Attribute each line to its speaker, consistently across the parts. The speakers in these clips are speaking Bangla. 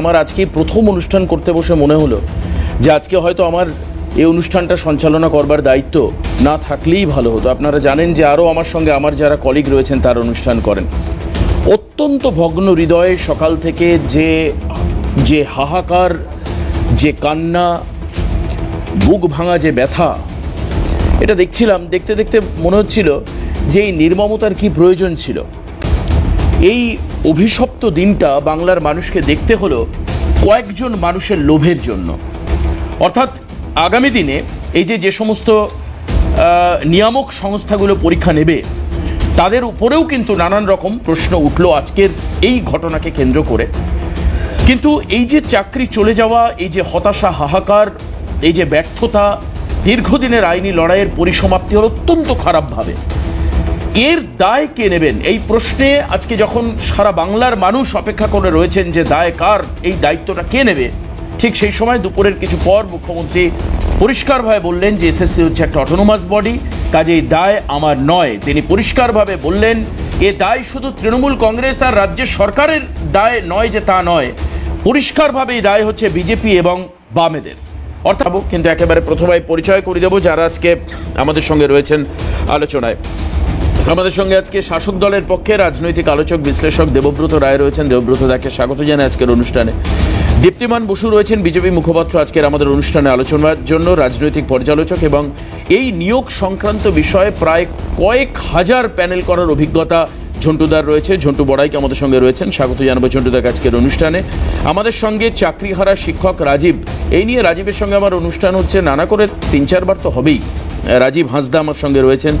Speaker 1: আমার আজকে প্রথম অনুষ্ঠান করতে বসে মনে হলো যে আজকে হয়তো আমার এই অনুষ্ঠানটা সঞ্চালনা করবার দায়িত্ব না থাকলেই ভালো হতো। আপনারা জানেন যে আরও আমার সঙ্গে আমার যারা কলিগ রয়েছেন তার অনুষ্ঠান করেন। অত্যন্ত ভগ্ন হৃদয়ে সকাল থেকে যে যে হাহাকার, যে কান্না, বুক ভাঙা যে ব্যথা, এটা দেখছিলাম, দেখতে দেখতে মনে হচ্ছিল যে এই নির্মমতার কি প্রয়োজন ছিল। এই অভিশপ্ত দিনটা বাংলার মানুষকে দেখতে হলো কয়েকজন মানুষের লোভের জন্য। অর্থাৎ আগামী দিনে এই যে যে সমস্ত নিয়ামক সংস্থাগুলো পরীক্ষা নেবে, তাদের উপরেও কিন্তু নানান রকম প্রশ্ন উঠল আজকের এই ঘটনাকে কেন্দ্র করে। কিন্তু এই যে চাকরি চলে যাওয়া, এই যে হতাশা, হাহাকার, এই যে ব্যর্থতা, দীর্ঘদিনের আইনি লড়াইয়ের পরিসমাপ্তি হল অত্যন্ত খারাপভাবে। এর দায় কে নেবেন? এই প্রশ্নে আজকে যখন সারা বাংলার মানুষ অপেক্ষা করে রয়েছেন যে দায় কার, এই দায়িত্বটা কে নেবে? ঠিক সেই সময় দুপুরের কিছু পর মুখ্যমন্ত্রী পরিষ্কারভাবে বললেন যে এসএসসি হচ্ছে একটা অটোনোমাস বডি কাজেই দায় আমার নয়। তিনি পরিষ্কারভাবে বললেন, এ দায় শুধু তৃণমূল কংগ্রেস আর রাজ্যের সরকারের দায় নয় যে তা নয়। পরিষ্কারভাবে এই দায় হচ্ছে বিজেপি এবং বামেদের। অর্থাৎ কিন্তু একেবারে প্রথমে পরিচয় করে দেবো যারা আজকে আমাদের সঙ্গে রয়েছেন আলোচনায়। আমাদের সঙ্গে আজকে শাসক দলের পক্ষে রাজনৈতিক আলোচক, বিশ্লেষক দেবব্রত রায় রয়েছেন। দেবব্রত দাকে স্বাগত জানাই আজকের অনুষ্ঠানে। দীপ্তিমান বসু রয়েছেন, বিজেপি মুখপাত্র আজকের আমাদের অনুষ্ঠানে আলোচনার জন্য রাজনৈতিক পর্যালোচক এবং এই নিয়োগ সংক্রান্ত বিষয়ে প্রায় কয়েক হাজার প্যানেল করার অভিজ্ঞতা ঝন্টুদার রয়েছে। ঝন্টু বড়াইকে আমাদের সঙ্গে রয়েছেন। স্বাগত জানাব ঝন্টুদাকে আজকের অনুষ্ঠানে। আমাদের সঙ্গে চাকরিহারা শিক্ষক রাজীব। এই নিয়ে রাজীবের সঙ্গে আমার অনুষ্ঠান হচ্ছে। নানা করে তিন চারবার তো হবেই। রাজীব হাঁসদা আমার সঙ্গে রয়েছেন।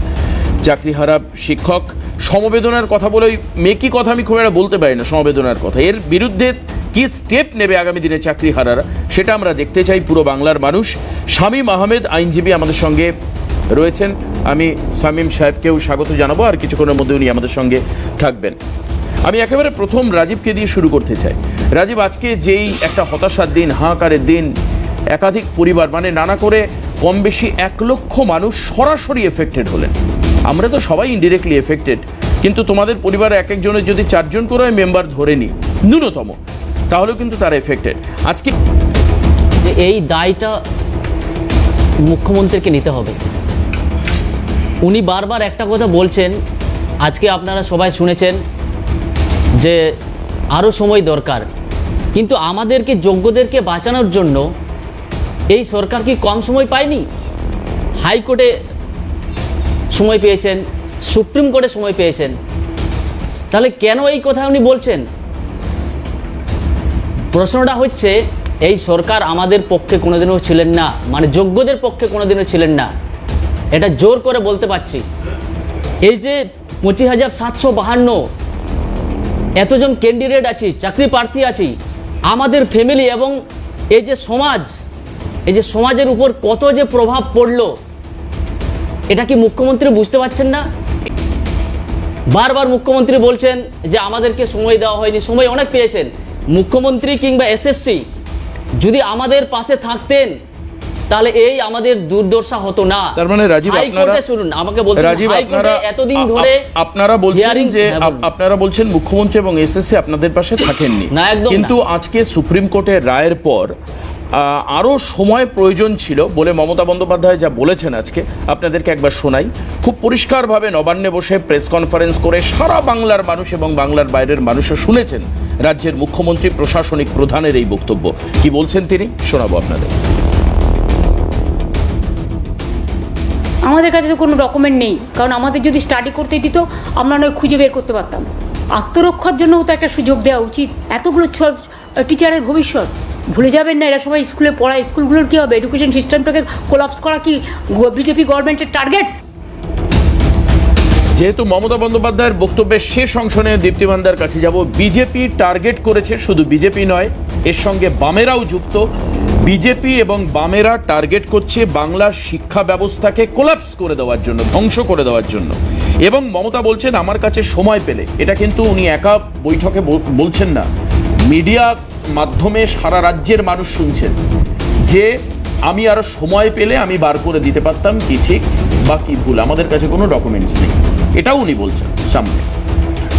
Speaker 1: চাকরিহারা শিক্ষক, সমবেদনার কথা বলে ওই মেকি কথা আমি খুব একটা বলতে পারি না, সমবেদনার কথা। এর বিরুদ্ধে কি স্টেপ নেবে আগামী দিনে চাকরি চাকরিহারারা, সেটা আমরা দেখতে চাই পুরো বাংলার মানুষ। শামীম আহমেদ, আইনজীবী আমাদের সঙ্গে রয়েছেন। আমি শামীম সাহেবকেও স্বাগত জানাব, আর কিছুক্ষণের মধ্যে উনি আমাদের সঙ্গে থাকবেন। আমি একেবারে প্রথম রাজীবকে দিয়ে শুরু করতে চাই। রাজীব, আজকে যেই একটা হতাশার দিন, হাহাকারের দিন, একাধিক পরিবার মানে নানা করে কম বেশি এক লক্ষ মানুষ সরাসরি এফেক্টেড হলেন। আমরা তো সবাই ইনডিরেক্টলি এফেক্টেড কিন্তু তোমাদের পরিবারে এক একজনের যদি চারজন করে মেম্বার ধরে নিই, ন্যূনতম, তাহলেও কিন্তু তারা এফেক্টেড আজকে
Speaker 2: এই দায়টা মুখ্যমন্ত্রীকে নিতে হবে। উনি বারবার একটা কথা বলছেন, আজকে আপনারা সবাই শুনেছেন যে আরও সময় দরকার। কিন্তু আমাদেরকে, যোগ্যদেরকে বাঁচানোর জন্য এই সরকার কি কম সময় পায়নি? হাইকোর্টে সময় পেয়েছেন, সুপ্রিম কোর্টে সময় পেয়েছেন। তাহলে কেন এই কথা উনি বলছেন? প্রশ্নটা হচ্ছে, এই সরকার আমাদের পক্ষে কোনোদিনও ছিলেন না মানে যোগ্যদের পক্ষে কোনোদিনও ছিলেন না। এটা জোর করে বলতে পারছি। এই যে পঁচিশ হাজার সাতশো বাহান্ন, এতজন ক্যান্ডিডেট আছি, চাকরি প্রার্থী আছি, আমাদের ফ্যামিলি এবং এই যে সমাজ এই যে সমাজের উপর কত যে প্রভাব পড়ল এটা কি মুখ্যমন্ত্রী বুঝতে পারছেন না? বারবার মুখ্যমন্ত্রী বলছেন যে আমাদেরকে সময় দেওয়া হয়নি সময় অনেক পেয়েছেন। মুখ্যমন্ত্রী কিংবা এসএসসি যদি আমাদের পাশে থাকতেন তাহলে এই আমাদের দুর্দশা হতো না।
Speaker 1: তার মানে রাজীব আপনারা
Speaker 2: শুনুন আমাকে বলতে
Speaker 1: রাজীব আপনারা
Speaker 2: এতদিন ধরে
Speaker 1: আপনারা বলছেন যে
Speaker 2: হ্যাঁ।
Speaker 1: আপনারা বলছেন মুখ্যমন্ত্রী এবং এসএসসি আপনাদের পাশে থাকেননি।
Speaker 2: না, একদম
Speaker 1: কিন্তু আজকে সুপ্রিম কোর্টের রায়ের পর আহ, আরও সময় প্রয়োজন ছিল বলে মমতা বন্দ্যোপাধ্যায় যা বলেছেন আজকে আপনাদেরকে একবার শোনাই। খুব পরিষ্কারভাবে নবান্নে বসে প্রেস কনফারেন্স করে সারা বাংলার মানুষ এবং বাংলার বাইরের মানুষও শুনেছেন রাজ্যের মুখ্যমন্ত্রী প্রশাসনিক প্রধানের এই বক্তব্য। কি বলছেন তিনি? শোনাবো আপনাদের।
Speaker 3: আমাদের কাছে তো কোনো ডকুমেন্ট নেই কারণ আমাদের যদি স্টাডি করতে দিত আমরা নয় খুঁজে বের করতে পারতাম। আত্মরক্ষার জন্যও তো একটা সুযোগ দেওয়া উচিত। এতগুলো টিচারের ভবিষ্যৎ। ভুলে যাবেন না, এরা সবাই স্কুলে পড়ায়। স্কুলগুলোর কী হবে? এডুকেশন সিস্টেমটাকে কোলাপস করা কি বিজেপি গভর্নমেন্টের টার্গেট
Speaker 1: যেহেতু মমতা বন্দ্যোপাধ্যায়ের বক্তব্যের শেষ অংশ নিয়ে দীপ্তিমান্দার কাছে যাব বিজেপি টার্গেট করেছে শুধু বিজেপি নয়, এর সঙ্গে বামেরাও যুক্ত। বিজেপি এবং বামেরা টার্গেট করছে বাংলার শিক্ষা ব্যবস্থাকে কোলাপস করে দেওয়ার জন্য, ধ্বংস করে দেওয়ার জন্য। এবং মমতা বলছেন, আমার কাছে সময় পেলে। এটা কিন্তু উনি একা বৈঠকে বলছেন না। মিডিয়া মাধ্যমে সারা রাজ্যের মানুষ শুনছেন যে আমি আরও সময় পেলে আমি বার করে দিতে পারতাম কি ঠিক বা কি ভুল। আমাদের কাছে কোনো ডকুমেন্টস নেই। এটাও উনি বলছেন সামনে।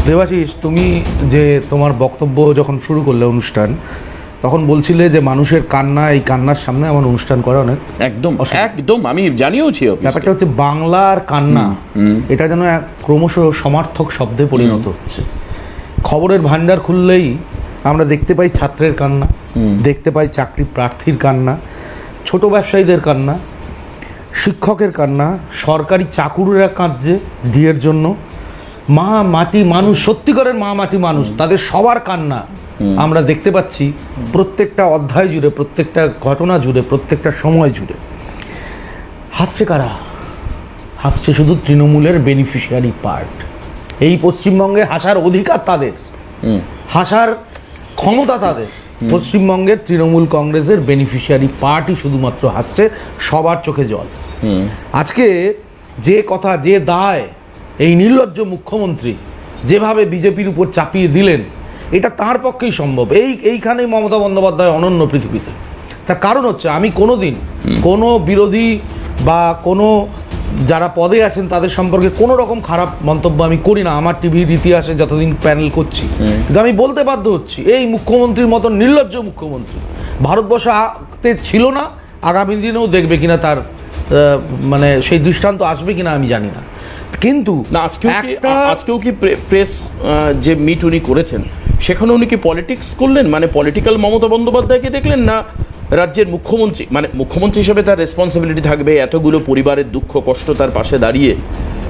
Speaker 4: দেবাশিস তুমি যে তোমার বক্তব্য যখন শুরু করলে অনুষ্ঠান তখন বলছিলে যে মানুষের কান্না এই কান্নার সামনে আমার অনুষ্ঠান করা অনেক
Speaker 1: একদম একদম আমি জানিয়েওছি।
Speaker 4: ব্যাপারটা হচ্ছে বাংলার কান্না এটা যেন এক ক্রমশ সমার্থক শব্দে পরিণত হচ্ছে। খবরের ভাণ্ডার খুললেই আমরা দেখতে পাই ছাত্রের কান্না দেখতে পাই চাকরি প্রার্থীর কান্না ছোট ব্যবসায়ীদের কান্না শিক্ষকের কান্না সরকারি চাকুরিরা কাঁদছে ডিএর জন্য। মা মাটি মানুষ সত্যিকারের মা মাটি মানুষ তাদের সবার কান্না আমরা দেখতে পাচ্ছি প্রত্যেকটা অধ্যায় জুড়ে প্রত্যেকটা ঘটনা জুড়ে প্রত্যেকটা সময় জুড়ে। হাসছে কারা? হাসছে শুধু তৃণমূলের বেনিফিশিয়ারি পার্ট এই পশ্চিমবঙ্গে হাসার অধিকার তাদের। হাসার ক্ষমতা তাদের। পশ্চিমবঙ্গের তৃণমূল কংগ্রেসের বেনিফিশিয়ারি পার্টি শুধুমাত্র হাসছে সবার চোখে জল। আজকে যে কথা যে দায় এই নির্লজ্জ মুখ্যমন্ত্রী যেভাবে বিজেপির উপর চাপিয়ে দিলেন এটা তার পক্ষেই সম্ভব। এই এইখানেই মমতা বন্দ্যোপাধ্যায় অনন্য পৃথিবীতে। তার কারণ হচ্ছে আমি কোনো দিন কোনো বিরোধী বা কোনো যারা পদে আছেন তাদের সম্পর্কে কোনো রকম খারাপ মন্তব্য আমি করি না। আমার টিভির ইতিহাসে যতদিন প্যানেল করছি কিন্তু আমি বলতে বাধ্য হচ্ছি এই মুখ্যমন্ত্রীর মতো নির্লজ্জ মুখ্যমন্ত্রী ভারতবর্ষ আতে ছিল না আগামী দিনেও দেখবে কিনা তার মানে সেই দৃষ্টান্ত আসবে কিনা আমি জানি না। কিন্তু
Speaker 1: না আজকেও কি
Speaker 4: একটা
Speaker 1: আজকেও কি প্রেস যে মিট উনি করেছেন সেখানে উনি কি পলিটিক্স করলেন? মানে পলিটিক্যাল মমতা বন্দ্যোপাধ্যায়কে দেখলেন না রাজ্যের মুখ্যমন্ত্রী মানে মুখ্যমন্ত্রী হিসেবে তার রেসপন্সিবিলিটি থাকবে এতগুলো পরিবারের দুঃখ কষ্ট তার পাশে দাঁড়িয়ে।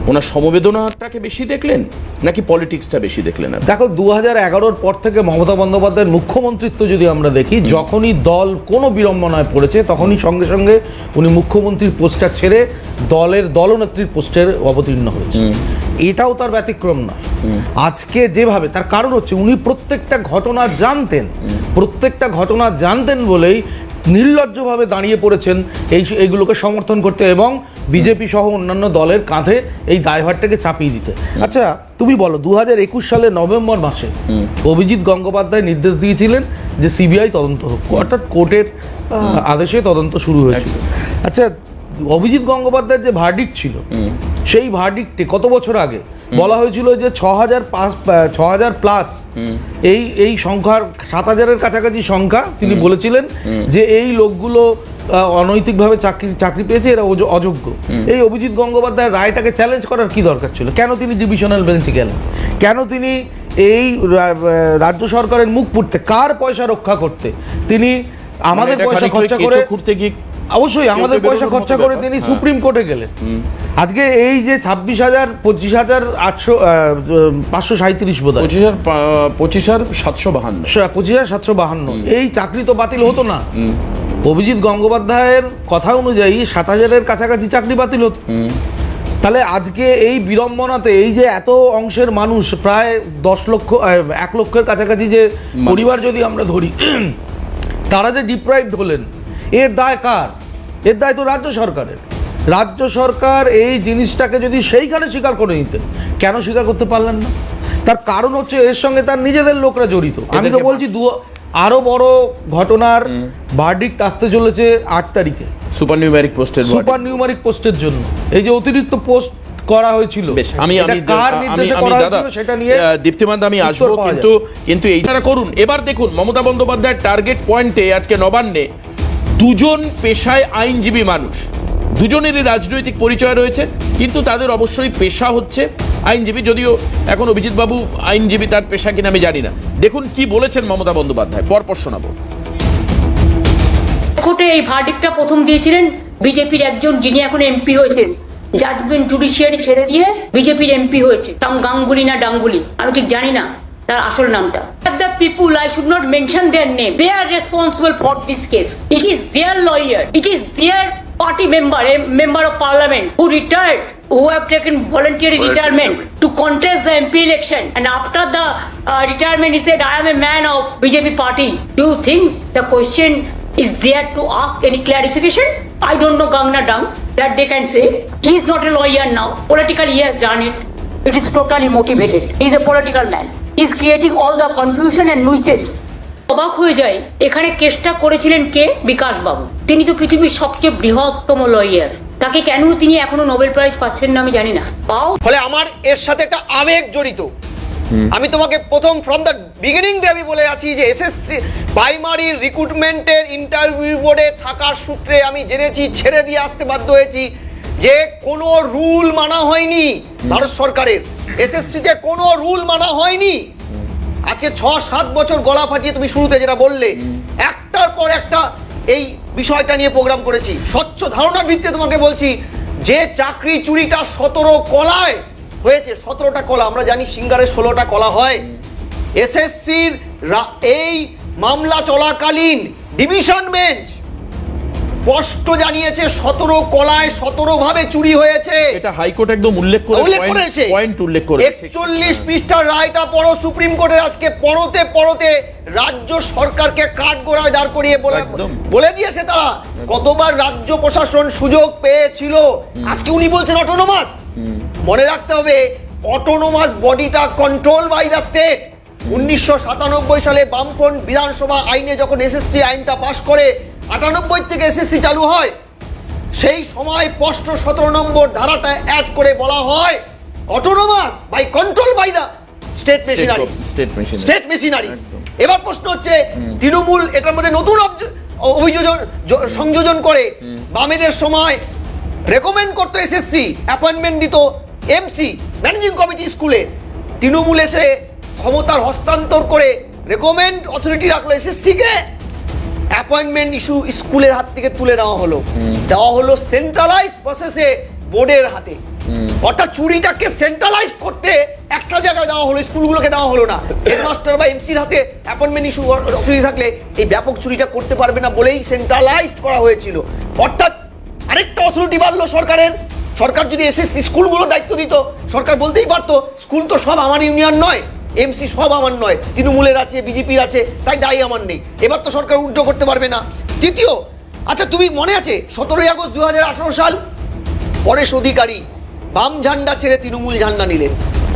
Speaker 1: ওনার সমবেদনাটাকে বেশি দেখলেন নাকি পলিটিক্সটা বেশি দেখলেন
Speaker 4: দেখো দু হাজার এগারোর পর থেকে মমতা বন্দ্যোপাধ্যায়ের মুখ্যমন্ত্রিত্ব যদি আমরা দেখি যখনই দল কোনো বিড়ম্বনায় পড়েছে তখনই সঙ্গে সঙ্গে উনি মুখ্যমন্ত্রীর পোস্টটা ছেড়ে দলের দলনেত্রীর পোস্টের অবতীর্ণ হয়েছে। এটাও তার ব্যতিক্রম নয়। আজকে যেভাবে তার কারণ হচ্ছে উনি প্রত্যেকটা ঘটনা জানতেন। প্রত্যেকটা ঘটনা জানতেন বলেই নির্লজ্জভাবে দাঁড়িয়ে পড়েছেন এই এইগুলোকে সমর্থন করতে এবং বিজেপি সহ অন্যান্য দলের কাঁধে এই দায়ভারটাকে চাপিয়ে দিতে। আচ্ছা তুমি বলো দু হাজার একুশ সালে নভেম্বর মাসে অভিজিৎ গঙ্গোপাধ্যায় নির্দেশ দিয়েছিলেন যে সিবিআই তদন্ত হোক। অর্থাৎ কোর্টের আদেশে তদন্ত শুরু হয়েছিল। আচ্ছা অভিজিৎ গঙ্গোপাধ্যায়ের যে ভার্ডিক্ট ছিল সেই ভার্ডিক্টে কত বছর আগে বলা হয়েছিল যে ছ হাজার পাঁচ ছ হাজার প্লাস এই এই সংখ্যার সাত হাজারের কাছাকাছি সংখ্যা তিনি বলেছিলেন যে এই লোকগুলো অনৈতিকভাবে চাকরি চাকরি পেয়েছে এরা অযোগ্য। এই অভিজিৎ গঙ্গোপাধ্যায়ের রায়টাকে চ্যালেঞ্জ করার কি দরকার ছিল? কেন তিনি ডিভিশনাল বেঞ্চে গেলেন? কেন তিনি এই রাজ্য সরকারের মুখ পুড়তে কার পয়সা রক্ষা করতে? তিনি আমাদের
Speaker 1: মানে
Speaker 4: পয়সা খরচা করে
Speaker 1: খুঁড়তে গিয়ে
Speaker 4: অবশ্যই আমাদের পয়সা খরচা করে তিনি
Speaker 1: হ্যাঁ।
Speaker 4: সুপ্রিম কোর্টে গেলেন। আজকে এই যে ছাব্বিশ হাজার পঁচিশ হাজার আটশো পাঁচশো সাঁত্রিশ বোধ হয়।
Speaker 1: পঁচিশ হাজার পঁচিশ হাজার সাতশো বাহান্ন।
Speaker 4: পঁচিশ হাজার সাতশো বাহান্ন। এই চাকরি তো বাতিল হতো না। অভিজিৎ গঙ্গোপাধ্যায়ের কথা অনুযায়ী সাত হাজারের কাছাকাছি চাকরি বাতিল হতো। তাহলে আজকে এই বিড়ম্বনাতে এই যে এত অংশের মানুষ প্রায় দশ লক্ষ এক লক্ষের কাছাকাছি যে পরিবার যদি আমরা ধরি তারা যে ডিপ্রাইভড হলেন এর দায় কার? এর দায় তো রাজ্য সরকারের। রাজ্য সরকার এই জিনিসটাকে যদি সেইখানে স্বীকার করে নিতেন কেন স্বীকার করতে পারলেন না? তার কারণ হচ্ছে এর সঙ্গে তার নিজেদের লোকরা জড়িত। আমি তো বলছি দু আরও বড় ঘটনার ভার্ডিক্ট আসতে চলেছে আট তারিখে।
Speaker 1: সুপার নিউমারিক পোস্টের
Speaker 4: সুপার নিউমারিক পোস্টের জন্য। এই যে অতিরিক্ত পোস্ট করা হয়েছিল
Speaker 1: আমি আমি
Speaker 4: সেটা নিয়ে
Speaker 1: দীপ্তিমান আমি আসব কিন্তু কিন্তু এই করুন। এবার দেখুন মমতা বন্দ্যোপাধ্যায়ের টার্গেট পয়েন্টে আজকে নবান্নে দুজন পেশায় আইনজীবী মানুষ। দুজনেরই রাজনৈতিক পরিচয় রয়েছে, কিন্তু তাদের অবশ্যই পেশা হচ্ছে আইনজীবী, যদিও এখন অভিজিৎবাবু আইনজীবী তার পেশা কিনা আমি জানি না। দেখুন কি বলেছেন মমতা বন্দ্যোপাধ্যায়, পরপর শোনাবো।
Speaker 3: কোর্টে এই ভার্ডিকটা প্রথম দিয়েছিলেন বিজেপির একজন যিনি এখন এমপি হয়েছেন। জাজমেন্ট জুডিশিয়ারি ছেড়ে দিয়ে বিজেপির এমপি হয়েছে। তাম গাঙ্গুলি না ডাঙ্গুলি, আমি ঠিক জানি না। তার আসল নামটা the people I should not mention their name they are responsible for this case it is their lawyer it is their party member, a member of parliament who retired, who have taken voluntary retirement to contest the MP election. And after the uh, retirement, he said, I am a man of BJP party. Do you think the question is there to ask any clarification? I don't know Gangna Dang that they can say. He is not a lawyer now. Politically, he has done it. It is totally motivated. He is a political man. Is creating all the confusion and nuisance. অবাক হয়ে যায় এখানে কেসটা করেছিলেন কে? বিকাশ বাবু তিনি তো পৃথিবীর সবচেয়ে বৃহত্তম লয়ার তাকে কেন তিনি এখনও নোবেল প্রাইজ পাচ্ছেন না আমি জানি না। পাও?
Speaker 5: ফলে আমার এর সাথে একটা আবেগ জড়িত। আমি তোমাকে প্রথম ফ্রম দ্য বিগিনিং ডে আমি বলে আছি যে এসএসসি প্রাইমারি রিক্রুটমেন্টের ইন্টারভিউ বোর্ডে থাকার সূত্রে আমি জেনেছি ছেড়ে দিয়ে আসতে বাধ্য হয়েছি। যে কোনো রুল মানা হয়নি ভারত সরকারের। এসএসসিতে কোনো রুল মানা হয়নি। আজকে ছ, সাত বছর গলা ফাটিয়ে তুমি শুরুতে যেটা বললে, একটার পর একটা এই বিষয়টা নিয়ে প্রোগ্রাম করেছি। স্বচ্ছ ধারণার ভিত্তিতে তোমাকে বলছি, যে চাকরি চুরিটা সতেরো কলায় হয়েছে, সতেরোটা কলা, আমরা জানি সিঙ্গারে ষোলোটা কলা হয়। এসএসসির এই মামলা চলাকালীন ডিভিশন বেঞ্চ স্পষ্ট জানিয়েছে সতেরো কলায় সতেরো ভাবে চুরি হয়েছে।
Speaker 1: এটা হাইকোর্ট একদম উল্লেখ করে
Speaker 5: উল্লেখ করেছে।
Speaker 1: পয়েন্ট উল্লেখ করে
Speaker 5: একচল্লিশ পৃষ্ঠার রায়টা পড়ো সুপ্রিম কোর্টের আজকে পড়তে পড়তে রাজ্য সরকারকে কাঠ গোড়ায় দাঁড় করিয়ে বলে বলে দিয়েছে তারা। কতবার রাজ্য প্রশাসন সুযোগ পেয়েছিল? আজকে উনি বলছেন অটোনোমাস মনে রাখতে হবে অটোনোমাস বডিটা কন্ট্রোল বাই দ্য স্টেট উনিশশো সাতানব্বই সালে বামফ্রন্ট বিধানসভা আইনে যখন এসএসসি আইনটা পাশ করে আটানব্বই থেকে এসএসসি চালু হয়। সেই সময় স্পষ্ট সতেরো নম্বর ধারাটা অ্যাড করে বলা হয় autonomous by control by the state machinery
Speaker 1: state machine
Speaker 5: state machineries এবার প্রশ্ন হচ্ছে তৃণমূল এটার মধ্যে নতুন অভিযোজন সংযোজন করে। বামেদের সময় রেকমেন্ড করতো এসএসসি অ্যাপয়েন্টমেন্ট দিত এমসি ম্যানেজিং কমিটি স্কুলে। তৃণমূল এসে ক্ষমতার হস্তান্তর করে রেকমেন্ড অথরিটি রাখল এসএসসি কে অ্যাপয়েন্টমেন্ট ইস্যু স্কুলের হাত থেকে তুলে নেওয়া হলো। দেওয়া হলো সেন্ট্রালাইজ প্রসেসে বোর্ডের হাতে। অর্থাৎ চুরিটাকে সেন্ট্রালাইজ করতে একটা জায়গায় দেওয়া হলো স্কুলগুলোকে দেওয়া হলো না। হেডমাস্টার বা এমসির হাতে অ্যাপয়েন্টমেন্ট ইস্যু অথরিটি থাকলে এই ব্যাপক চুরিটা করতে পারবে না বলেই সেন্ট্রালাইজড করা হয়েছিল। অর্থাৎ আরেকটা অথরিটি বাড়লো সরকারের। সরকার যদি এসএসসি স্কুলগুলো দায়িত্ব দিত সরকার বলতেই পারতো স্কুল তো সব আমার ইউনিয়ন নয়। এমসি সব আমার নয়। তৃণমূলের আছে বিজেপির আছে তাই দায়ী আমার নেই। এবার তো সরকার উল্টো করতে পারবে না। তৃতীয় আচ্ছা তুমি মনে আছে সতেরোই আগস্ট দুহাজার আঠারো সাল? পরেশ অধিকারী বাম ঝান্ডা ছেড়ে তৃণমূল ঝান্ডা নিলেন।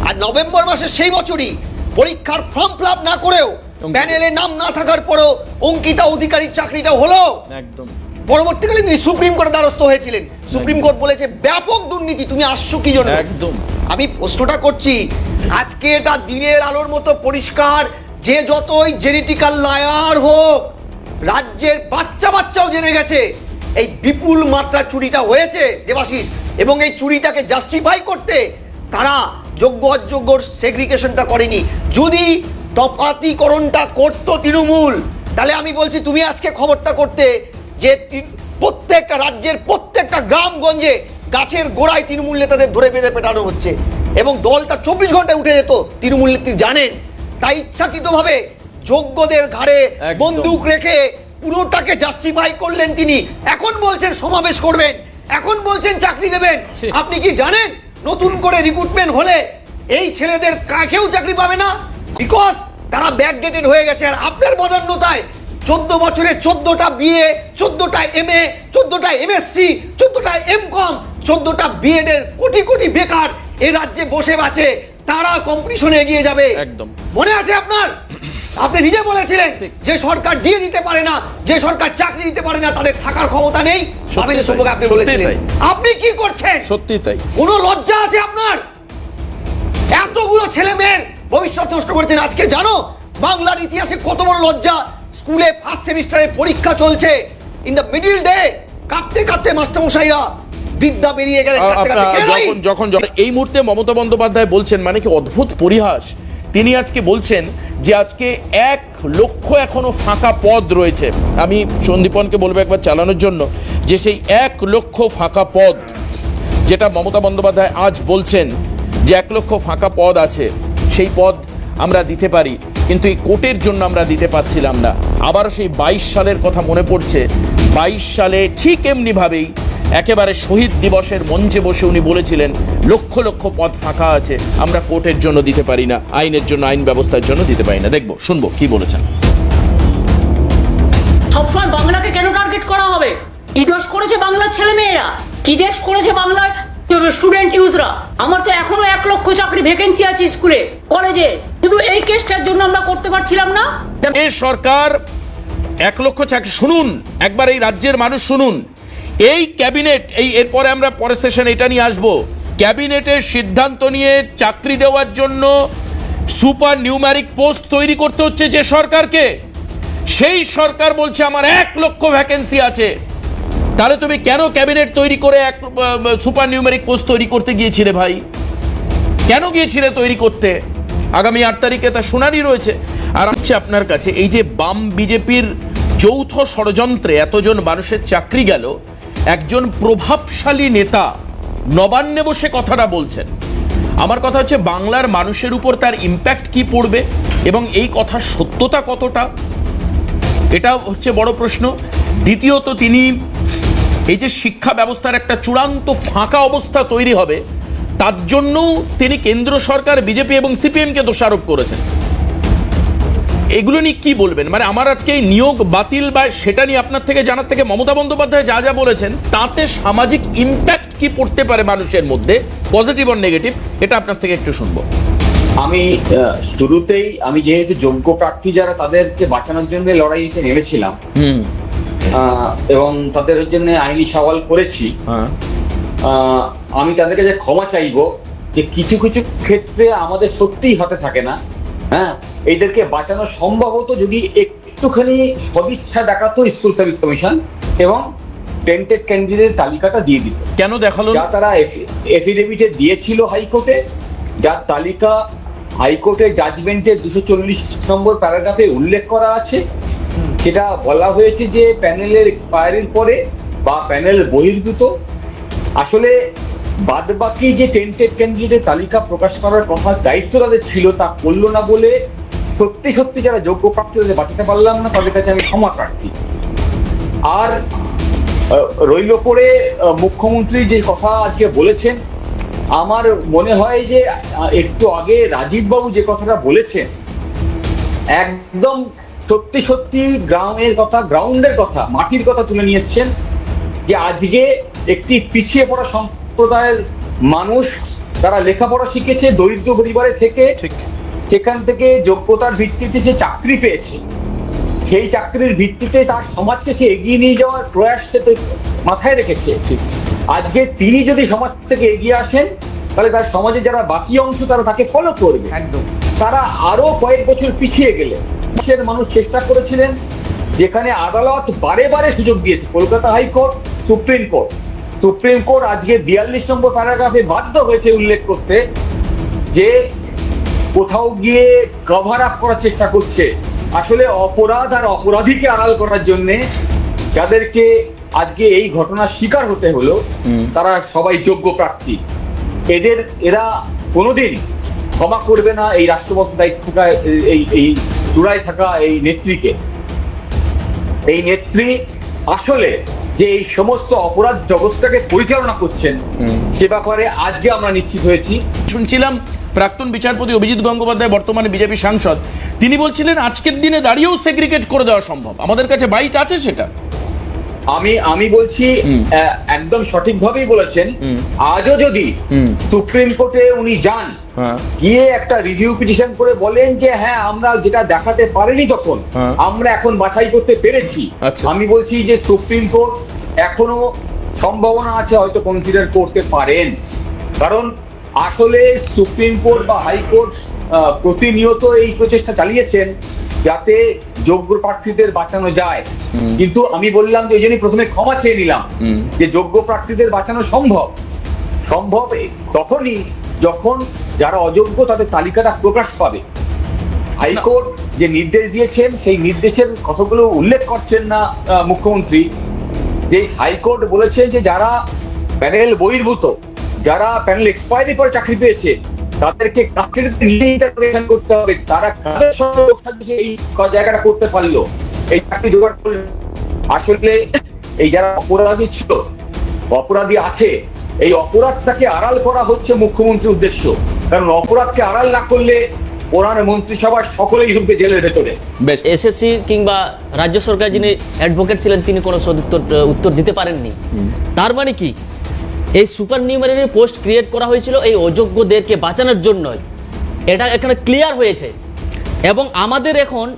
Speaker 5: আর নভেম্বর মাসে সেই বছরই পরীক্ষার ফর্ম ফিল না করেও প্যানেলে নাম না থাকার পরেও অঙ্কিতা অধিকারীর চাকরিটা হলো।
Speaker 1: একদম।
Speaker 5: পরবর্তীকালে তিনি সুপ্রিম কোর্টে দ্বারস্থ হয়েছিলেন। সুপ্রিম কোর্ট বলেছে ব্যাপক দুর্নীতি তুমি আসছো কি জন্য?
Speaker 1: একদম।
Speaker 5: আমি প্রশ্নটা করছি আজকে এটা দিনের আলোর মতো পরিষ্কার যে যতই জেনেটিক্যাল লায়ার হোক রাজ্যের বাচ্চা বাচ্চাও জেনে গেছে এই বিপুল মাত্রা চুরিটা হয়েছে দেবাশিস এবং এই চুরিটাকে জাস্টিফাই করতে তারা যোগ্য অযোগ্য সেগ্রিগেশনটা করেনি। যদি তফাতিকরণটা করতো তৃণমূল তাহলে আমি বলছি তুমি আজকে খবরটা করতে যে প্রত্যেকটা রাজ্যের প্রত্যেকটা গ্রামগঞ্জে গাছের গোড়ায় তৃণমূল নেতাদের ধরে বেঁধে পেটানো হচ্ছে। এবং দলটা চব্বিশ ঘন্টায় উঠে যেত তৃণমূল নেত্রী জানেন। তাই ইচ্ছাকৃতভাবে যোগ্যদের ঘাড়ে বন্দুক রেখে পুরোটাকে জাস্টিফাই করলেন তিনি। এখন বলছেন সমাবেশ করবেন এখন বলছেন চাকরি দেবেন। আপনি কি জানেন? নতুন করে রিক্রুটমেন্ট হলে এই ছেলেদের কাকেও চাকরি পাবে না? বিকজ তারা ব্যাকডেটেড হয়ে গেছে। আর আপনার বদান্যতায় চোদ্দ বছরে চোদ্দটা বিএ চোদ্দটা এম এ চোদ্দটা এমএসসি চোদ্দটা এম কম চোদ্দটা বিএড এর কোটি কোটি বেকার এ রাজ্যে বসে আছে তারা কম্পিটিশনে এগিয়ে যাবে।
Speaker 1: একদম।
Speaker 5: মনে আছে আপনার? আপনি নিজে বলেছিলেন যে সরকার দিয়ে দিতে পারে না যে সরকার চাকরি দিতে পারে না তাদের থাকার ক্ষমতা নেই। আমিনের সম্পর্কে আপনি বলেছিলেন। আপনি কি করছেন?
Speaker 1: সত্যি তাই।
Speaker 5: কোনো লজ্জা আছে আপনার? এতগুলো ছেলে মেয়ের ভবিষ্যৎ নষ্ট করেছেন আজকে জানো? বাংলার ইতিহাসে কত বড় লজ্জা? স্কুলে ফার্স্ট সেমিস্টারের পরীক্ষা চলছে। ইন দ্য মিডিল ডে কাঁদতে কাঁদতে মাস্টারমশাইরা বিদ্যা বেরিয়ে দায়ী?
Speaker 1: যখন যখন যখন- এই মুহূর্তে মমতা বন্দ্যোপাধ্যায় বলছেন মানে কি অদ্ভুত পরিহাস তিনি আজকে বলছেন যে আজকে এক লক্ষ এখনও ফাঁকা পদ রয়েছে। আমি সন্দীপনকে বলব একবার চালানোর জন্য যে সেই এক লক্ষ ফাঁকা পদ যেটা মমতা বন্দ্যোপাধ্যায় আজ বলছেন যে এক লক্ষ ফাঁকা পদ আছে সেই পদ আমরা দিতে পারি। কিন্তু এই কোর্টের জন্য আমরা দিতে পারছিলাম না। আবারও সেই বাইশ সালের কথা মনে পড়ছে। বাইশ সালে ঠিক এমনিভাবেই একেবারে শহীদ দিবসের মঞ্চে বসে উনি বলেছিলেন, লক্ষ লক্ষ পদ ফাঁকা আছে, আমরা কোর্টের জন্য দিতে পারি না, আইনের জন্য, আইন ব্যবস্থার জন্য দিতে পারি না। দেখব, শুনব, কি বলেছেন।
Speaker 3: সবসময় বাংলাকে কেন টার্গেট করা হবে? কি করেছে বাংলার ছেলে মেয়েরা কি দেশ করেছে বাংলার স্টুডেন্ট ইউথরা আমার তো এখনও এক লক্ষ চাকরি ভ্যাকেন্সি আছে স্কুলে কলেজে শুধু এই কেসটার জন্য আমরা করতে পারছিলাম না।
Speaker 1: এ সরকার, এক লক্ষ শুনুন, একবার এই রাজ্যের মানুষ শুনুন। এই ক্যাবিনেট, এই এরপরে আমরা পরের সেশন এটা নিয়ে আসব। ক্যাবিনেটের সিদ্ধান্ত নিয়ে চাকরি দেওয়ার জন্য সুপার নিউম্যারিক পোস্ট তৈরি করতে হচ্ছে যে সরকারকে। সেই সরকার বলছে, আমার এক লক্ষ ভ্যাকেন্সি আছে। তাহলে তুমি কেন ক্যাবিনেট তৈরি করে এক সুপার নিউমেরিক পোস্ট তৈরি করতে গিয়েছিলে ভাই? কেন গিয়েছিলে তৈরি করতে? আগামী আট তারিখে তা শুনানি রয়েছে। আর হচ্ছে আপনার কাছে, এই যে বাম বিজেপির যৌথ ষড়যন্ত্রে এতজন মানুষের চাকরি গেল, একজন প্রভাবশালী নেতা নবান্নে বসে কথাটা বলছেন। আমার কথা হচ্ছে, বাংলার মানুষের উপর তার ইম্প্যাক্ট কি পড়বে এবং এই কথার সত্যতা কতটা? এটা হচ্ছে বড় প্রশ্ন। দ্বিতীয়ত, তিনি এই যে শিক্ষা ব্যবস্থার একটা চূড়ান্ত ফাঁকা অবস্থা তৈরি হবে তার জন্যও তিনি কেন্দ্র সরকার বিজেপি এবং সিপিএমকে দোষারোপ করেছেন। এগুলো নিয়ে কি বলবেন? মানে আমার আজকে এই নিয়োগ বাতিল বা সেটা নিয়ে আপনার থেকে জানার থেকে মমতা বন্দ্যোপাধ্যায় যা যা বলেছেন তাতে সামাজিক ইম্প্যাক্ট কি পড়তে পারে মানুষের মধ্যে? পজিটিভ আর নেগেটিভ এটা আপনার থেকে একটু শুনব।
Speaker 6: আমি শুরুতেই আমি যেহেতু যোগ্য প্রার্থী যারা তাদেরকে বাঁচানোর জন্য লড়াইতে নেমেছিলাম।
Speaker 1: হুম।
Speaker 6: এবং তাদের জন্য আইনি সওয়াল করেছি।
Speaker 1: হ্যাঁ।
Speaker 6: আমি তাদেরকে যে ক্ষমা চাইব যে কিছু কিছু ক্ষেত্রে আমাদের সত্যিই হাতে থাকে না হ্যাঁ এদেরকে বাঁচানো সম্ভব হতো যদি একটুখানি সদিচ্ছা দেখাতো স্কুল সার্ভিস কমিশন এবং টেন্টেড ক্যান্ডিডেট তালিকাটা দিয়ে দিত
Speaker 1: কেন দেখাল?
Speaker 6: যা তারা এফিডেভিটে দিয়েছিল হাইকোর্টে যার তালিকা হাইকোর্টের জাজমেন্টের দুশো চল্লিশ নম্বর প্যারাগ্রাফে উল্লেখ করা আছে সেটা বলা হয়েছে যে প্যানেলের এক্সপায়ারির পরে বা প্যানেল বহির্ভূত আসলে বাদ বাকি যে টেন্টেড ক্যান্ডিডেটের তালিকা প্রকাশ করার কথা, দায়িত্ব তাদের ছিল, তা করল না বলে সত্যি সত্যি যারা যোগ্য প্রার্থী তাদের বাঁচাতে পারলাম না, তাদের কাছে আমি ক্ষমা প্রার্থী। আর রইল পরে মুখ্যমন্ত্রী যে কথা আজকে বলেছেন, আমার মনে হয় যে একটু আগে রাজীব বাবু যে কথাটা বলেছেন, একদম সত্যি সত্যি গ্রামের কথা গ্রাউন্ডের কথা, মাটির কথা তুলে নিয়ে এসছেন, যে আজকে একটি পিছিয়ে পড়া সম্প্রদায়ের মানুষ তারা লেখাপড়া শিখেছে দরিদ্র পরিবারে থেকে সেখান থেকে যোগ্যতার ভিত্তিতে সে চাকরি পেয়েছে। সেই চাকরির ভিত্তিতে তার সমাজকে সে এগিয়ে নিয়ে যাওয়ার প্রয়াস সে তো মাথায় রেখেছে। আজকে তিনি যদি সমাজ থেকে এগিয়ে আসেন তাহলে তার সমাজে যারা বাকি অংশ তারা তাকে ফলো করবে।
Speaker 5: একদম।
Speaker 6: তারা আরও কয়েক বছর পিছিয়ে গেলে দেশের মানুষ চেষ্টা করেছিলেন যেখানে আদালত বারে বারে সুযোগ দিয়েছে Kolkata high court supreme court. Supreme court আজকে বিয়াল্লিশ নম্বর প্যারাগ্রাফে বাধ্য হয়েছে উল্লেখ করতে যে কোথাও গিয়ে কভার আপ করার চেষ্টা করছে। আসলে অপরাধ আর অপরাধীকে আড়াল করার জন্য যাদেরকে আজকে এই ঘটনার শিকার হতে হলো তারা সবাই যোগ্য প্রার্থী। এদের এরা কোনোদিন ক্ষমা করবে না এই রাষ্ট্রবস্ত দায়িত্ব থাকা এই- এই এই চূড়ায় থাকা এই নেত্রীকে। এই নেত্রী আসলে যে এই সমস্ত অপরাধ জগৎটাকে পরিচালনা করছেন সে ব্যাপারে আজকে আমরা নিশ্চিত হয়েছি।
Speaker 1: শুনছিলাম প্রাক্তন বিচারপতি অভিজিৎ গঙ্গোপাধ্যায় বর্তমানে বিজেপি সাংসদ। তিনি বলছিলেন আজকের দিনে দাঁড়িয়েও সেগ্রিগেট করে দেওয়া সম্ভব। আমাদের কাছে বাইট আছে সেটা।
Speaker 6: আমি আমি বলছি একদম সঠিকভাবেই বলেছেন। আজও যদি সুপ্রিম কোর্টে উনি যান
Speaker 1: হ্যাঁ।
Speaker 6: গিয়ে একটা রিভিউ পিটিশন করে বলেন যে হ্যাঁ আমরা যেটা দেখাতে পারিনি তখন
Speaker 1: হ্যাঁ।
Speaker 6: আমরা এখন বাছাই করতে পেরেছি।
Speaker 1: আচ্ছা।
Speaker 6: আমি বলছি যে সুপ্রিম কোর্ট এখনও সম্ভাবনা আছে হয়তো কনসিডার করতে পারেন। কারণ আসলে সুপ্রিম কোর্ট বা হাইকোর্ট প্রতিনিয়ত এই প্রচেষ্টা চালিয়েছেন যাতে যোগ্য প্রার্থীদের বাঁচানো যায়। কিন্তু আমি বললাম যে এই জন্যই প্রথমে ক্ষমা চেয়ে নিলাম যে যোগ্য প্রার্থীদের বাঁচানো সম্ভব। সম্ভব তখনই যখন যারা অযোগ্য তাদের তালিকাটা প্রকাশ পাবে। হাইকোর্ট যে নির্দেশ দিয়েছেন সেই নির্দেশের কথাগুলো উল্লেখ করছেন না মুখ্যমন্ত্রী। যে হাইকোর্ট বলেছেন যে যারা প্যানেল বহির্ভূত যারা প্যানেল এক্সপায়ারি পরে চাকরি পেয়েছে তাদেরকে নিয়ে ইন্টারোগেশন করতে হবে। তারা কাদের সঙ্গে এই জায়গাটা করতে পারল? এই চাকরি জোগাড় করল। আসলে এই যারা অপরাধী ছিল অপরাধী আছে এই অপরাধটাকে আড়াল করা হচ্ছে মুখ্যমন্ত্রীর উদ্দেশ্য। কারণ অপরাধকে আড়াল না করলে ওনার মন্ত্রিসভার সকলেই ঢুকবে জেলের ভেতরে।
Speaker 1: বেশ।
Speaker 2: এসএসসি কিংবা রাজ্য সরকার যিনি অ্যাডভোকেট ছিলেন তিনি কোনো সদুত্তর উত্তর দিতে পারেননি। তার মানে কি? এই সুপার নিউমারি পোস্ট ক্রিয়েট করা হয়েছিল এই অযোগ্যদেরকে বাঁচানোর জন্যই। এটা এখানে ক্লিয়ার হয়েছে। এবং আমাদের এখন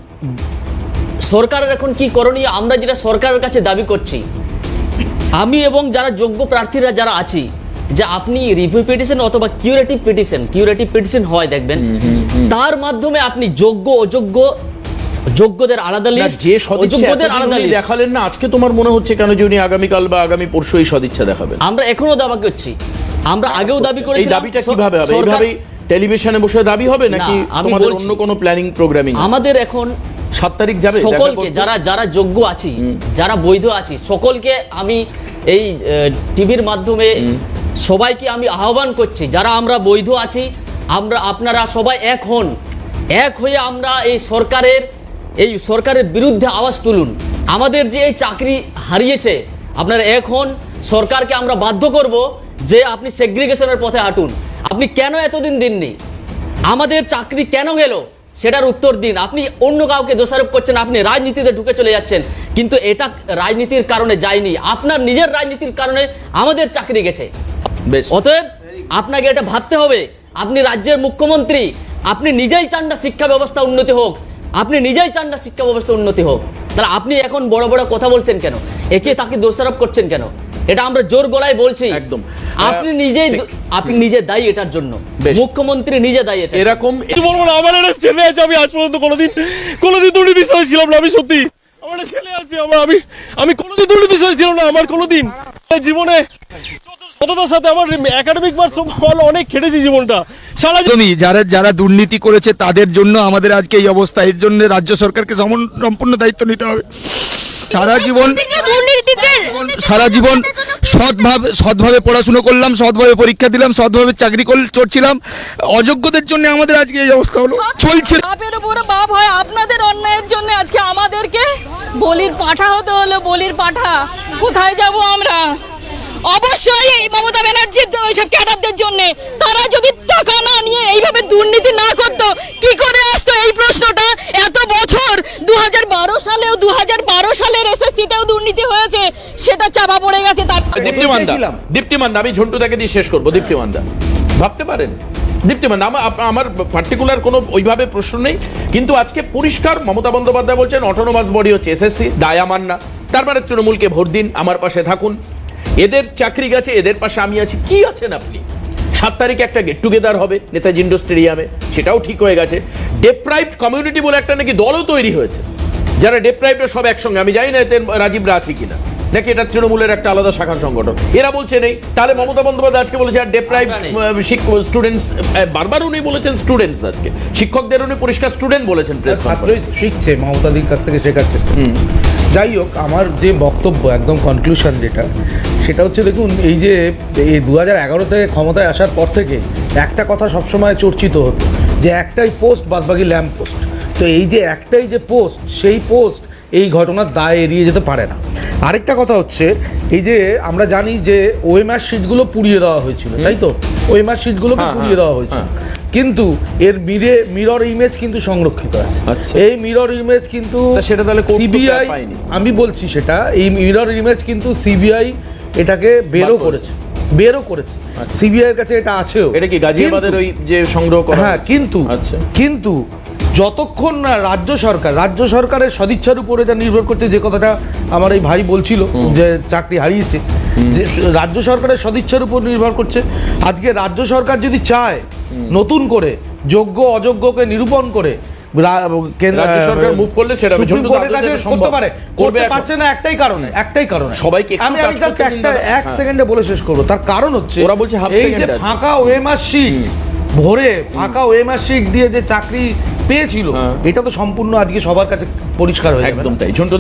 Speaker 2: সরকারের এখন কি করণীয় আমরা যেটা সরকারের কাছে দাবি করছি আমি এবং যারা যোগ্য প্রার্থীরা যারা আছি যে আপনি রিভিউ পিটিশন অথবা কিউরেটিভ পিটিশন কিউরেটিভ পিটিশন হয় দেখবেন তার মাধ্যমে আপনি যোগ্য অযোগ্য যোগ্যদের আলাদা লিস্ট
Speaker 1: যে সদিচ্ছা
Speaker 2: আলাদা লিস্ট
Speaker 1: দেখালেন না আজকে তোমার মনে হচ্ছে কেন যে উনি আগামীকাল বা আগামী পরশু এই সদিচ্ছা দেখাবেন?
Speaker 2: আমরা এখনও দাবি করছি। আমরা আগেও দাবি
Speaker 1: এই
Speaker 2: করেছি
Speaker 1: দাবিটা কীভাবে হবে? এইভাবেই টেলিভিশনে বসে দাবি হবে নাকি তোমাদের অন্য কোনো প্ল্যানিং প্রোগ্রামিং
Speaker 2: আমাদের এখন
Speaker 1: সাত তারিখ যাবে
Speaker 2: সকলকে যারা যারা যোগ্য আছি যারা বৈধ আছি সকলকে আমি এই টিভির মাধ্যমে সবাইকে আমি আহ্বান করছি যারা আমরা বৈধ আছি আমরা আপনারা সবাই এক হন। এক হয়ে আমরা এই সরকারের এই সরকারের বিরুদ্ধে আওয়াজ তুলুন। আমাদের যে এই চাকরি হারিয়েছে আপনার এখন সরকারকে আমরা বাধ্য করব যে আপনি সেগ্রিগেশনের পথে হাঁটুন। আপনি কেন এতদিন দিননি? আমাদের চাকরি কেন গেল? সেটার উত্তর দিন। আপনি অন্য কাউকে দোষারোপ করছেন আপনি রাজনীতিতে ঢুকে চলে যাচ্ছেন। কিন্তু এটা রাজনীতির কারণে যায়নি। আপনার নিজের রাজনীতির কারণে আমাদের চাকরি গেছে।
Speaker 1: বেশ।
Speaker 2: অতএব আপনাকে এটা ভাবতে হবে। আপনি রাজ্যের মুখ্যমন্ত্রী আপনি নিজেই চান না শিক্ষা ব্যবস্থা উন্নতি হোক। আপনি নিজেই চান না শিক্ষা ব্যবস্থা উন্নতি হোক। তাহলে আপনি এখন বড় বড় কথা বলছেন কেন? একে তাকে দোষারোপ করছেন কেন? এটা আমরা জোর গলায় বলছি।
Speaker 1: একদম।
Speaker 2: আপনি নিজেই আপনি নিজে দায়ী এটার জন্য। মুখ্যমন্ত্রী নিজে দায়ী এটা
Speaker 1: এরকম
Speaker 7: বলব না আমার একটা ছেলে আছে আমি আজ পর্যন্ত কোনোদিন কোনোদিন দুর্নীতির সাথে ছিলাম না আমি সত্যি। আমার ছেলে আছে আমার আমি আমি কোনোদিন দুর্নীতির সাথে ছিলাম না আমার কোনোদিন জীবনে সততার সাথে আমার একাডেমিক মার্কস অনেক খেটেছি জীবনটা। সারা
Speaker 8: একদমই যারা যারা দুর্নীতি করেছে তাদের জন্য আমাদের আজকে এই অবস্থা এর জন্য রাজ্য সরকারকে সম্পূর্ণ দায়িত্ব নিতে হবে। সারা জীবন সারা জীবন সৎভাবে সৎভাবে পড়াশুনো করলাম সৎভাবে পরীক্ষা দিলাম সৎভাবে চাকরি কর- করছিলাম। অযোগ্যদের জন্য আমাদের আজকে এই অবস্থা হলো। চলছে।
Speaker 9: বাপের উপরে বাপ হয় আপনাদের অন্যায়ের জন্য আজকে আমাদেরকে বলির পাঠা হতে হলো বলির পাঠা। কোথায় যাব আমরা? অবশ্যই এই মমতা ব্যানার্জির ওইসব ক্যাডারদের জন্য। তারা যদি টাকা না নিয়ে এইভাবে দুর্নীতি না করতো কি করে আসতো এই প্রশ্নটা? এত বছর দু সালেও দুহাজার বারো সালের এসএসসিতেও দুর্নীতি হয়েছে সেটা চাপা পড়ে গেছে তার
Speaker 1: দীপ্তিমান্দা দীপ্তিমান্দা আমি ঝন্টুদাকে দিয়ে শেষ করব দীপ্তিমান্দা ভাবতে পারেন? দীপ্তিমান্দা আমার আমার পার্টিকুলার কোনো ওইভাবে প্রশ্ন নেই কিন্তু আজকে পরিষ্কার মমতা বন্দ্যোপাধ্যায় বলছেন অটোনোমাস বডি হচ্ছে এসএসসি দায় আমার না তারপরে তৃণমূলকে ভোট দিন আমার পাশে থাকুন। এদের চাকরি গেছে এদের পাশে আমি আছি। কি আছেন আপনি? সাত তারিখে একটা গেট টুগেদার হবে নেতাজি ইন্ডোর স্টেডিয়ামে সেটাও ঠিক হয়ে গেছে। ডেপ্রাইভড কমিউনিটি বলে একটা নাকি দলও তৈরি হয়েছে। যারা ডেপ্রাইভড সব একসঙ্গে। আমি জানি না এতে রাজীবরা আছে কিনা। নাকি এটা তৃণমূলের একটা আলাদা শাখা সংগঠন। এরা বলছে নেই। তাহলে মমতা বন্দ্যোপাধ্যায় আজকে বলেছে আর ডেপ্রাইভ। স্টুডেন্টস বারবার উনি বলেছেন স্টুডেন্টস আজকে। শিক্ষকদের উনি পরিষ্কার স্টুডেন্ট বলেছেন প্রেস
Speaker 4: শিখছে মমতাদির কাছ থেকে শেখার চেষ্টা যাই হোক আমার যে বক্তব্য একদম কনক্লুশন যেটা সেটা হচ্ছে দেখুন এই যে এই দু হাজার এগারো থেকে ক্ষমতায় আসার পর থেকে একটা কথা সবসময় চর্চিত হতো যে একটাই পোস্ট বাদবাকি ল্যাম্প পোস্ট তো এই যে একটাই যে পোস্ট সেই পোস্ট এই ঘটনার দায় এড়িয়ে যেতে পারে না। আরেকটা কথা হচ্ছে এই যে আমরা জানি যে ওএমআর শিটগুলো পুড়িয়ে দেওয়া হয়েছিল তাই তো? ওএমআর শিটগুলোকে
Speaker 1: হ্যাঁ,
Speaker 4: পুড়িয়ে
Speaker 1: হ্যাঁ,
Speaker 4: দেওয়া হয়েছিল।
Speaker 1: হ্যাঁ।
Speaker 4: কিন্তু এর মিরে মিরর ইমেজ কিন্তু সংরক্ষিত আছে।
Speaker 1: আচ্ছা।
Speaker 4: এই মিরর ইমেজ কিন্তু
Speaker 1: সেটা তাহলে
Speaker 4: সিবিআই আমি বলছি সেটা এই মিরর ইমেজ কিন্তু সিবিআই এটাকে বেরও
Speaker 1: করেছে।
Speaker 4: বেরও করেছে। সিবিআই এর কাছে এটা আছেও।
Speaker 1: এটা কি গাজিয়াবাদের ওই যে সংগ্রহ করা
Speaker 4: হ্যাঁ কিন্তু
Speaker 1: আচ্ছা।
Speaker 4: কিন্তু যতক্ষণ না রাজ্য সরকার রাজ্য সরকারের সদিচ্ছার উপরে যা নির্ভর করছে যে কথাটা আমার এই ভাই বলছিল যে চাকরি হারিয়েছে যে রাজ্য সরকারের সদিচ্ছার উপর নির্ভর করছে। আজকে রাজ্য সরকার যদি চায় নতুন করে যোগ্য অযোগ্যকে নিরূপণ করে
Speaker 1: রাজ্য সরকার move করলে সেটা হবে।
Speaker 4: সুপ্রিম
Speaker 1: ঝন্টু
Speaker 4: কোর্টের
Speaker 1: দাবি
Speaker 4: কাছে
Speaker 1: দেবে সম্ভব।
Speaker 4: করতে পারে করতে পারছে না একটাই কারণে একটাই কারণে
Speaker 1: সবাইকে
Speaker 4: আমি
Speaker 1: কাজ
Speaker 4: আমি just
Speaker 1: করতে দিন
Speaker 4: একটা এক
Speaker 1: হ্যাঁ।
Speaker 4: সেকেন্ডে বলে শেষ করব তার কারণ হচ্ছে
Speaker 1: ওরা বলছে half
Speaker 4: এই যে
Speaker 1: second আছে।
Speaker 4: ফাঁকা ওএমআর শিট ভরে ফাঁকা ওএমআর শিট দিয়ে যে চাকরি পেয়েছিল
Speaker 1: হ্যাঁ।
Speaker 4: এটা তো সম্পূর্ণ আজকে সবার কাছে পরিষ্কার হয়ে
Speaker 1: একদম তাই ঝন্টু